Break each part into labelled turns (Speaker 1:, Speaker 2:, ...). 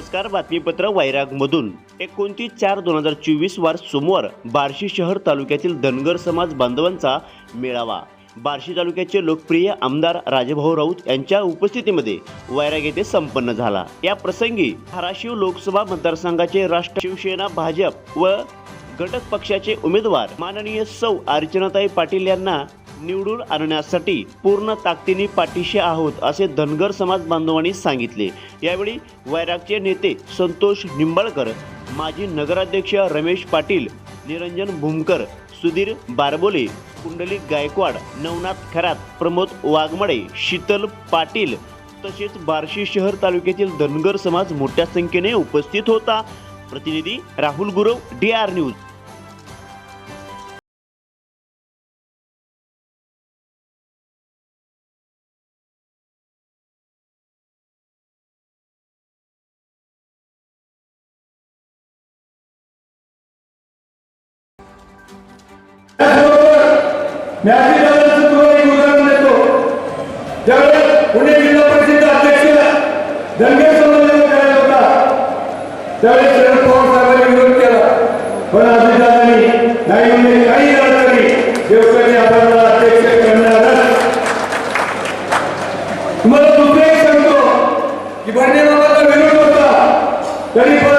Speaker 1: नमस्कार बातमीपत्र वैरागमधून. एकोणतीस चार दोन हजार चोवीस वार सोमवार बार्शी शहर तालुक्यातील धनगर समाज बांधवांचा मेळावा. बार्शी तालुक्याचे लोकप्रिय आमदार राजेभाऊ राऊत यांच्या उपस्थितीमध्ये वैराग येथे संपन्न झाला. या प्रसंगी धाराशिव लोकसभा मतदारसंघाचे राष्ट्र शिवसेना भाजप व घटक पक्षाचे उमेदवार माननीय सौ अर्चनाताई पाटील यांना निवडून आणण्यासाठी पूर्ण ताकदीने पाठीशी आहोत असे धनगर समाज बांधवांनी सांगितले. यावेळी वैरागचे नेते संतोष निंबाळकर माजी नगराध्यक्ष रमेश पाटील निरंजन भूमकर सुधीर बारबोले कुंडलिक गायकवाड नवनाथ खरात प्रमोद वाघमडे शीतल पाटील तसेच बार्शी शहर तालुक्यातील धनगर समाज मोठ्या संख्येने उपस्थित होता. प्रतिनिधी Rahul Gurav D R news.
Speaker 2: उदाहरण देतो. ज्यावेळेस पुणे जिल्हा परिषद अध्यक्ष धनगर समाजाचा करायचा होता त्यावेळेस शरद पवार साहेबांनी विरोध केला. पण अजितदादांनी नाही म्हणजे काही अडचणी देवकर आपल्याला अध्यक्ष करणारच तुम्हाला दुसरं एक सांगतो की भरणे बाबाचा विरोध होता तरी पण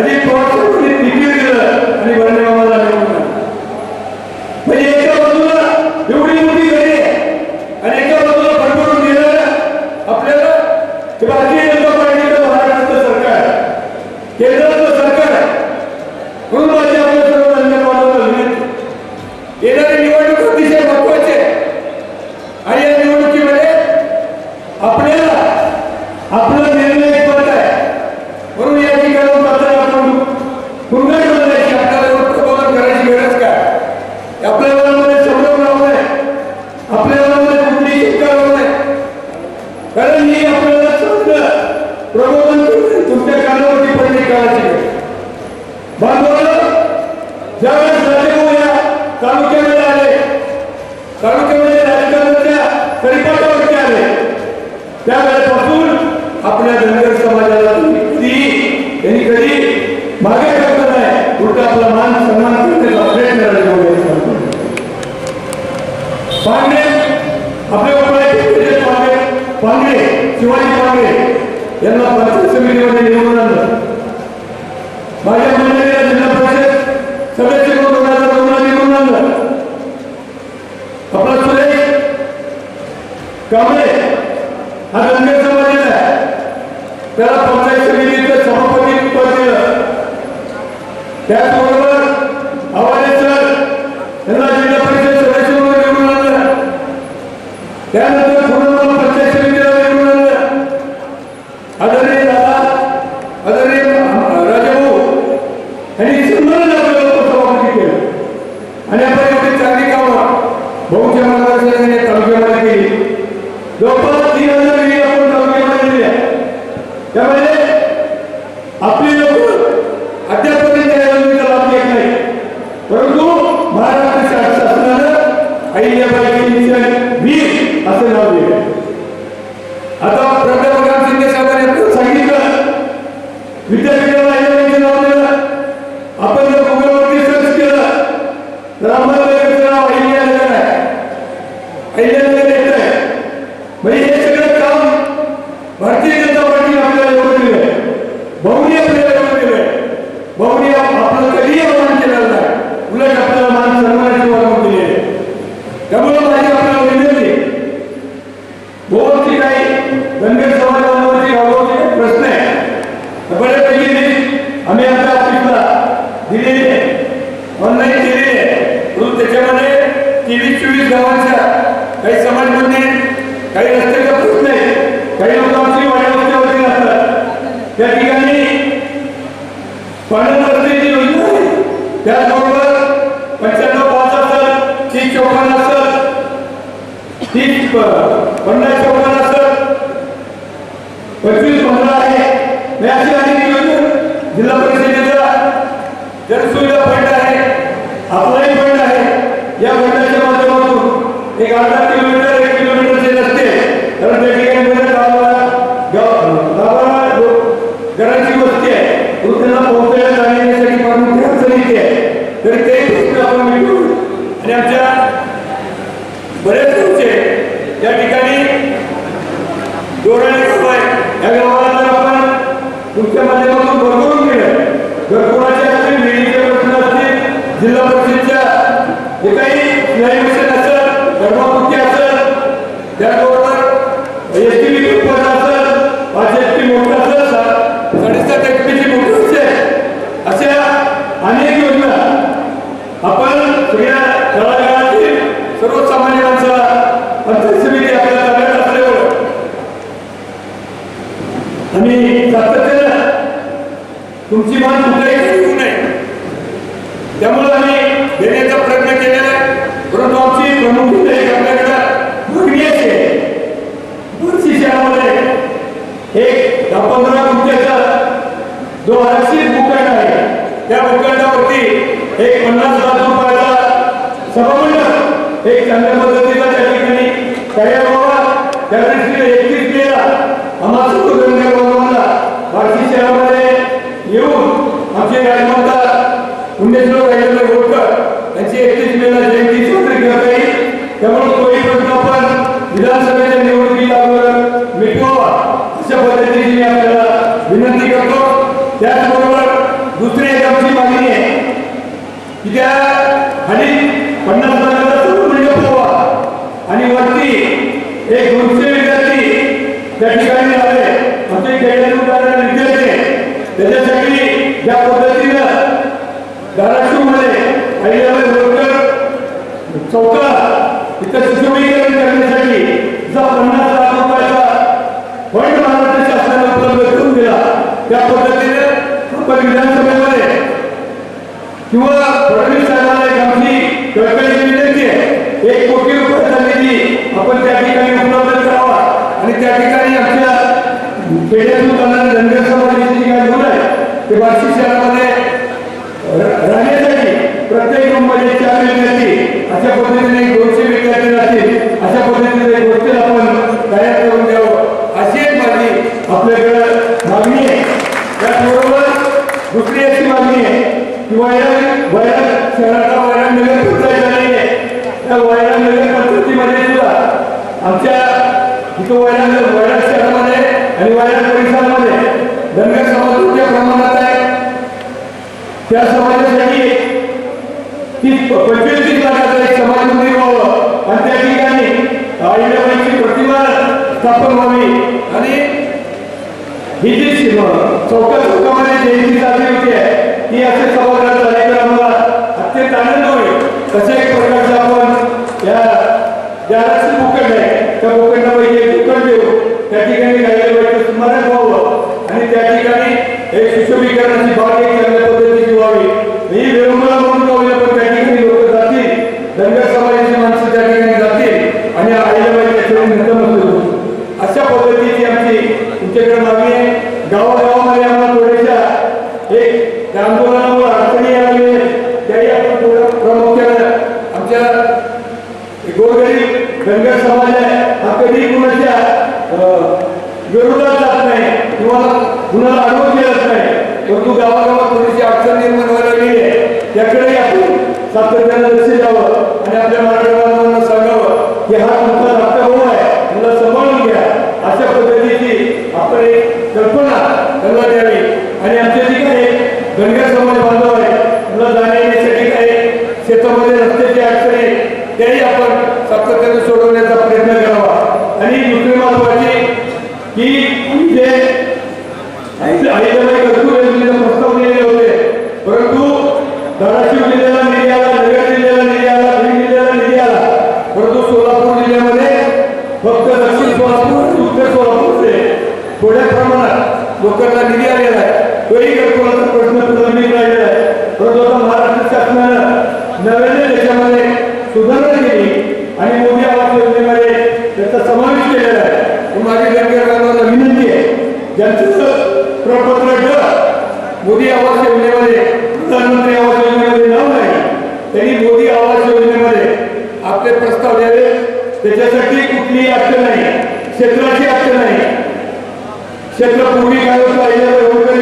Speaker 2: अजित पवार साहेबांनी तिकीट दिलं आणि भरणे बाबाला निवडून आणलं. म्हणजे एका बाजूला एवढी मोठी घरे आणि एका बाजूला भरभरून दिलं आपल्याला ते भारतीय जनता पार्टीचं महाराष्ट्राचं सरकार केंद्राचं सरकार म्हणून माझी आपल्या सर्व धन्यवादाला विनंती येणारी निवडणूक अतिशय महत्वाची आहे आणि या निवडणुकीमध्ये आपल्याला आपला निर्णय एक पत्र आहे म्हणून या ठिकाणी पत्र आपण पुन्हा बदलायची आपल्याला प्रबोधन करायची गरज काय आपल्या मनामध्ये संभ्रम राहू नये आपल्या मनामध्ये कुठली शिक्का राहू नये कारण ही आपल्याला चांगलं प्रबोधन करून तुमच्या कानावरती पडली काळाची वेळ. बांधवांनो, ज्यावेळेस राजेभाऊ तालुक्यामध्ये आले तालुक्यामध्ये राजकारणाच्या परिपाठावरती आले त्यावेळेपासून आपल्या धनगर समाजाला कधी त्यांनी कधी मागे नाही. उलट आपला मान सन्मान करण्याचा प्रयत्न करायला पांडे आपले पांडे पांडे शिवाजी पांडे यांना पंचायत समितीमध्ये निवडून आणलं. माझ्या मंडळीला जिल्हा परिषद सदस्य म्हणून दोन हजार दोनला निवडून आणलं आपला सुरेश कांबळे हा धनगर समाजाचा आहे त्याला पंचायत समितीचं सभापती पद दिलं त्याचबरोबर आवाजे सर यांना जिल्हा परिषद सदस्य म्हणून निवडून आणलं त्यानंतर पुन्हा पंचायत समितीला निवडून आणलं आदरणीय दादा आदरणीय राजाभाऊ आणि सुंदर आपल्याला सभापती केलं. आणि आपण एवढी चांगली कामं बहुजन तालुक्यामध्ये केली जवळपास तीन हजार विहिरी आपण तालुक्यामध्ये दिल्या त्यामध्ये आपली लोक अद्यापपर्यंत या योजनेचा लाभ घेत नाही परंतु महाराष्ट्र शा- शासनानं अहिल्याबाई मिशन वीर असं नाव दिलं आता प्रतापराव शिंदे साहेबांनी आपल्याला सांगितलं विद्यापीठाला अहिल्याबाईचं नाव दिलं आपण जर गुगलवरती सर्च केलं तर आम्हाला त्याचं नाव अहिल्यानगर आहे अहिल्यानगर येत आहे म्हणजे हे सगळं काम भारतीय जनता पार्टीने आपल्याला एवढं दिलंय भाऊनी आपल्याला एवढं दिलंय भाऊनी आप- आपलं कधीही आव्हान केलेलं नाही उलट आपल्याला मान सन्मानाची वागणूक दिली आहे त्यामुळे माझी आपल्याला विनंती बहुत काही धनगर समाजावरती राबवचे काही प्रश्न आहे तर बऱ्यापैकी लिस्ट आम्ही आमच्या ऑफिसला दिलेली आहे. ऑनलाईन केलेली आहे. म्हणून त्याच्यामध्ये तेवीस चोवीस गावांच्या काही समाज मंदिर काही रस्त्याचा प्रश्न आहे काही लोक आमची वाड्यावरती असतात त्या ठिकाणी पाणी रस्त्याची योजना आहे त्याचबरोबर पंच्याण्णव पाच असतात तीस चौपन्न असतात तीस पन्नास चौपन्न असेल पंचवीस पंधरा आहे हे अशी अनेक योजना जिल्हा परिषदेचा जनसुविधा फंड आहे आपलाही फंड आहे. या फंडाच्या माध्यमातून एक आधार आणि सातत्यानं तुमची मान कुठेही येऊ नये. त्यामुळे आम्ही देण्याचा प्रयत्न केलेला आहे. परंतु आमची प्रमुख आपल्याकडे मागणी अशी आहे. वर्षी शहरामध्ये एक दहा पंधरा गुंठ्याचा जो आरक्षित भूखंड आहे त्या भूखंडावरती एक पन्नास लाख रुपयाचा सभामंडप एक चांगल्या पद्धतीचा त्या ठिकाणी तयार व्हावा. त्या दृष्टीने एकतीस मेला आम्हा सर्व गंगा बांधवांना बार्शी शहरामध्ये येऊन आमचे पुण्यश्लोक यांची एकतीस मेला जयंती साजरी येईल त्यामुळे तोही प्रश्न आपण विधानसभेच्या निवडणुकीला अगोदर मिटवावा अशा पद्धतीने मी आपल्याला विनंती करतो. त्याचबरोबर दुसरी एक आमची मागणी आहे की त्या खाली पन्नास लाखाचा मंडप व्हावा आणि वरती एक दोनशे विद्यार्थी त्या ठिकाणी आले. आमचे खेळाडू विद्यार्थी त्याच्यासाठी ज्या पद्धतीनं धाराशिवमध्ये अहिल्याबाई होळकर चौका इथं सुशोभीकरण करण्यासाठी जो पन्नास लाख रुपयाचा फंड महाराष्ट्र शासनाने उपलब्ध करून दिला त्या पद्धतीने आपण विधानसभेमध्ये किंवा फडणवीस साहेबांना एक आमची कळकळीची विनंती आहे. एक कोटी रुपयाचा निधी आपण त्या ठिकाणी उपलब्ध करावा आणि त्या ठिकाणी आमच्या खेड्यातून जाणारे धनगर समाजाची जी काही मुलं आहे ते शहरामध्ये राहण्यासाठी प्रत्येक रूममध्ये चार विद्यार्थी. अशा पद्धतीने दोनशे विद्यार्थी राहतील. अशा पद्धतीने गोष्टी हॉस्टेल आपण तयार करून द्यावं. अशी एक माझी आपल्याकडे मागणी आहे. त्याचबरोबर दुसरी अशी मागणी आहे की वैराग वैराग शहराचा वैराग नगर पंचायत झालेली आहे. त्या वैराग नगर पंचायतीमध्ये सुद्धा आमच्या इथं वैराग वैराग शहरामध्ये आणि वैराग परिसरामध्ये धनगर समाजाच्या प्रमाणात त्या समाजासाठी ती पंचवीस तीस लाखाचं एक समाज मंदिर व्हावं. आणि त्या ठिकाणी आईबाईची प्रतिमा स्थापन व्हावी. आणि ही जी शिव- चौका चौकामध्ये जयंती चालली होती आहे ती असे सभागृहात झाल्याकडे आम्हाला अत्यंत आनंद होईल. तसे एक प्रकारचं आपण या ज्या राष्ट्रीय भूखंड आहे त्या भूखंडापैकी एक भूखंड देऊ त्या ठिकाणी राहिलेलं स्मरण व्हावं आणि त्या ठिकाणी एक सुशोभीकरणाची बाग एक चांगल्या पद्धतीची व्हावी ही विरंभरा म्हणून का होईना, पण त्या ठिकाणी लोक जातील धनगर समाजाची माणसं त्या ठिकाणी जातील आणि आईला त्याच्यावर नंतर होतो अशा पद्धतीची आमची तुमच्याकडे मागणी आहे गावागावामध्ये आम्हाला थोड्याशा एक त्या आंदोलनामुळे अडचणी आली त्याही आपण थोडं प्रामुख्यानं आमच्या गोरगरीब धनगर समाज आहे हा कधी कुणाच्या विरोधात जात नाही किंवा कुणाला अडवून गेलत नाही परंतु गावागावात थोडीशी अडचण निर्माण व्हायला लागली आहे. त्याकडेही आपण सातत्यानं लक्ष द्यावं आणि आपल्या मराठी बांधवांना सांगावं की हा तुमचा धाकटा भाऊ हो आहे तुला सांभाळून घ्या. अशा पद्धतीची आपण एक कल्पना त्यांना द्यावी. आणि आमच्या जे काही धनगर समाज बांधव आहे तुला जाण्या येण्यासाठी काही शेतामध्ये रस्त्याची अडचण आहे त्याही आपण सातत्याने सोडवण्याचा प्रयत्न करावा. आणि दुसरी महत्वाची की जे योजनेचा प्रस्ताव दिलेले होते. परंतु धाराशिव जिल्ह्याला निधी आला नगर जिल्ह्याला निधी आला बीड जिल्ह्याला निधी आला परंतु सोलापूर जिल्ह्यामध्ये फक्त दक्षिण सोलापूर उत्तर सोलापूरचे थोड्या प्रमाणात लोकांना निधी आलेला आहे. तोही घरकुलाचा प्रश्न प्रलंबित राहिलेला आहे परंतु आता महाराष्ट्र शासनानं नव्याने सुधारणा केली आणि मोदी आवास योजनेमध्ये त्याचा समावेश केलेला आहे ही माझी धनगर विनंती आहे. ज्यांचं प्रपत्र ड मोदी आवास योजनेमध्ये प्रधानमंत्री आवास योजनेमध्ये नाव नाही त्यांनी मोदी आवास योजनेमध्ये आपले प्रस्ताव द्यावे. त्याच्यासाठी कुठलीही अडचण नाही. क्षेत्राची अडचण नाही. क्षेत्र पूर्वी काय होतं?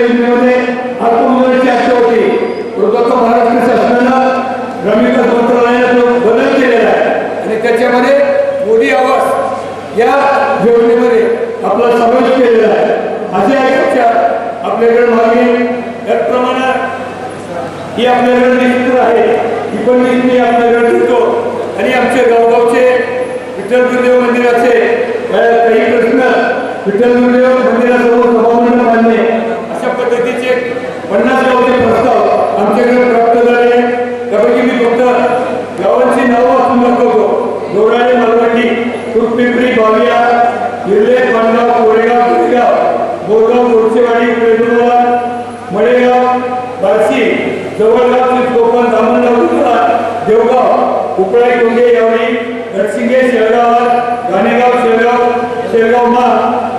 Speaker 2: योजनेमध्ये आत्मनिर्भरची अडचण होती. परंतु आता महाराष्ट्र शासनानं ग्रामीण मंत्रालयानं बदल केलेला आहे. आणि त्याच्यामध्ये मोदी आवास या योजनेमध्ये आपला समावेश केलेला आहे. असे आहे चर्चा आपल्याकडे मागणी त्याचप्रमाणे ही आपल्याकडे निश्चित आहे. ही पण मी आपल्याकडे देतो आणि आमचे गावगावचे विठ्ठल गुरुदेव मंदिराचे काही प्रश्न विठ्ठल गुरुदेव मंदिरासमोर सभामंडळ मानणे अशा पद्धतीचे पन्नास गावचे प्रस्ताव आमच्याकडे प्राप्त झाले. त्यापैकी मी फक्त गावांची नावं वाचून दाखवतो. दोराळे मालवंडी कुटपिंपरी बाविया बोरगाव मोर्चेवाडी मळेगाव बार्शी जवळगाव कोकण दामणगाव उतरा देवगाव उपळाई डोंगे यावळी गडसिंगे शेळगावात गाणेगाव शेळगाव शेळगाव मा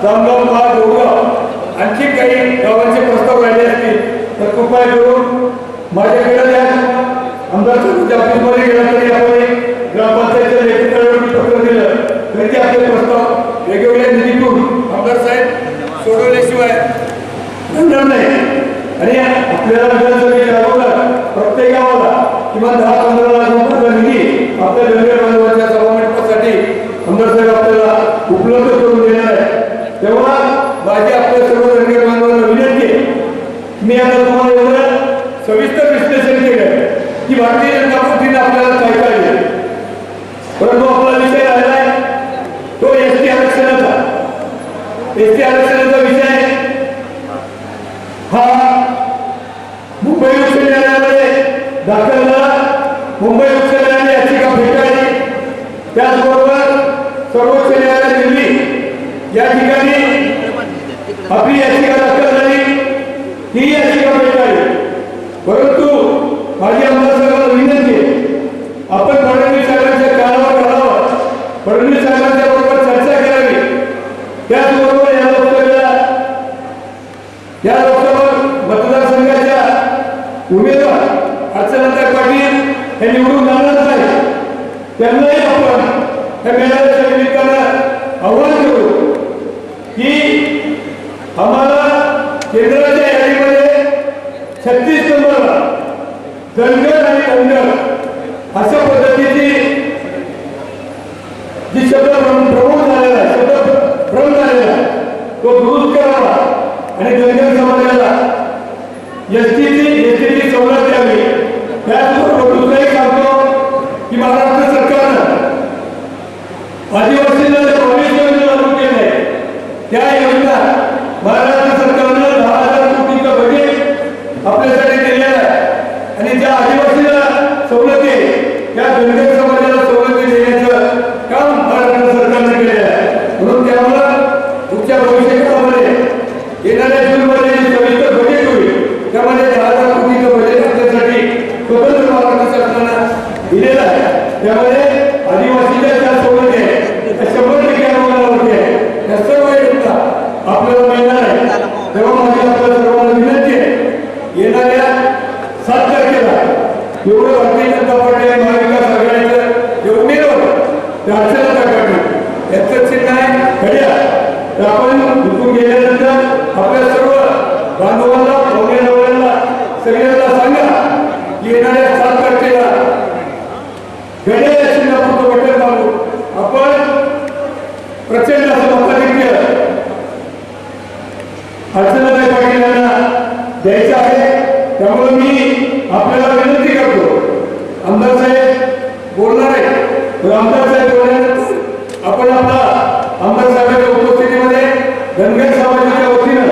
Speaker 2: जामगाव मा देवगाव. आणखी काही गावांचे प्रस्ताव राहिले असतील तर कृपया करून माझ्याकडे आमदार सरपंच ऑफिसमध्ये गेला तरी आपण ग्रामपंचायतच्या लेखकाला पत्र दिलं तरी ते आपले प्रस्ताव वेगवेगळ्या निधीतून आमदार साहेब सोडवल्याशिवाय मिळणार नाही आणि आपल्याला अगोदर प्रत्येक गावाला किमान दहा पंधरा लाख रुपयाचा निधी आपल्या रेल्वे बांधवांच्या सभामंडपासाठी आपल्याला उपलब्ध करून देणार आहे तेव्हा माझी आपल्या सर्व रेल्वे बांधवांना विनंती आहे. मी आता तुम्हाला एवढं सविस्तर विश्लेषण केलं की भारतीय जनता पार्टीने आपल्याला काय काय परंतु आपला विषय राहिलाय तो एस टी आरक्षणाचा एस टी आरक्षणाचा विषय हा मुंबई उच्च न्यायालयामध्ये दाखल झाला मुंबई उच्च न्यायालय याचिका फेटाळली त्याचबरोबर सर्वोच्च न्यायालय दिल्ली या ठिकाणी आपली याचिका दाखल झाली ही याचिका फेटाळली परंतु माझी आमदार साहेबांना विनंती आहे आपण फडणवीस साहेबांच्या कानावर घालावं फडणवीस साहेबांच्या बरोबर चर्चा करावी त्याचबरोबर या लोकसभेला या लोकसभा मतदारसंघाच्या उमेदवार अर्चनाताई पाटील हे निवडून जाणार आहे त्यांनाही आपण या मेळाव्याच्या निमित्तानं आव्हान करू की आम्हाला केंद्राच्या यादीमध्ये छत्तीस नंबरला आणि धनगर अशा पद्धतीची जी शब्द प्रमुख झालेला शब्द भ्रम झालेला तो दुरुस्त करावा आणि धनगर समाजाला एसटीची एसटीची सवलत द्यावी त्याचबरोबर दुसरंही सांगतो की महाराष्ट्र सरकारनं आदिवासींना जे बावीस योजना लागू केल्या आहेत त्या योजना महाराष्ट्र सरकारनं दहा हजार कोटीचं बजेट आपल्यासाठी दिलेलं आहे आणि ज्या आदिवासीला सवलती आहे, त्या धनगर समाजाला सवलती देण्याचं काम महाराष्ट्र सरकारने केलेलं आहे म्हणून त्यामुळं पुढच्या भविष्यकाळामध्ये येणाऱ्या जूनमध्ये जे सविस्तर बजेट होईल त्यामध्ये दहा हजार कोटीचं बजेट आपल्यासाठी स्वतंत्र महाराष्ट्र शासनानं दिलेलं आहे त्यामध्ये आदिवासीच्या ज्या सवलती आहेत त्या शंभर टक्के अनुदानावरती आहे त्या सर्व योजना आपल्याला मिळणार आहे तेव्हा माझी आपल्या सर्वांना विनंती आहे. येणाऱ्या सात तारखेला एवढं भारतीय जनता पार्टी आणि महाविकास आघाडीचं जे उमेदवार ते पाटील चिन्ह आहे घड्या तर आपण इथून गेल्यानंतर आपल्या सर्व बांधवांना पाहुण्या सगळ्यांना सांगा की येणाऱ्या सात तारखेला घड्या या चिन्हापुरतं बटन आपण प्रचंड असं मताधिक्य द्यायचं आहे. त्यामुळे मी आपल्याला विनंती करतो. आमदार साहेब बोलणार आहे तर आमदार साहेब बोलल्यानंतर आपण आपला आमदार साहेबांच्या उपस्थितीमध्ये धनगर समाजाच्या वतीनं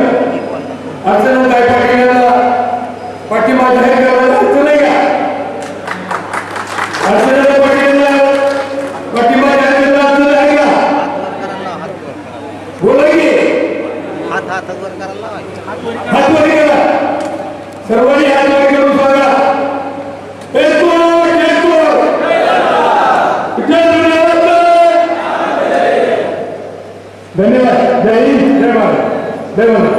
Speaker 2: अर्चनाताई पाटील यांना पाठिंबा जाहीर करायला अर्थ नाही का? अर्चनाताई पाटील यांना पाठिंबा जाहीर करायला अर्थ नाही का? बोला की.
Speaker 3: हात हात वर करायला
Speaker 2: हात वर सर्वांनी हात वर करून सांगा एकूण एकूण धन्यवाद जय हिंद जय भारत जय भारत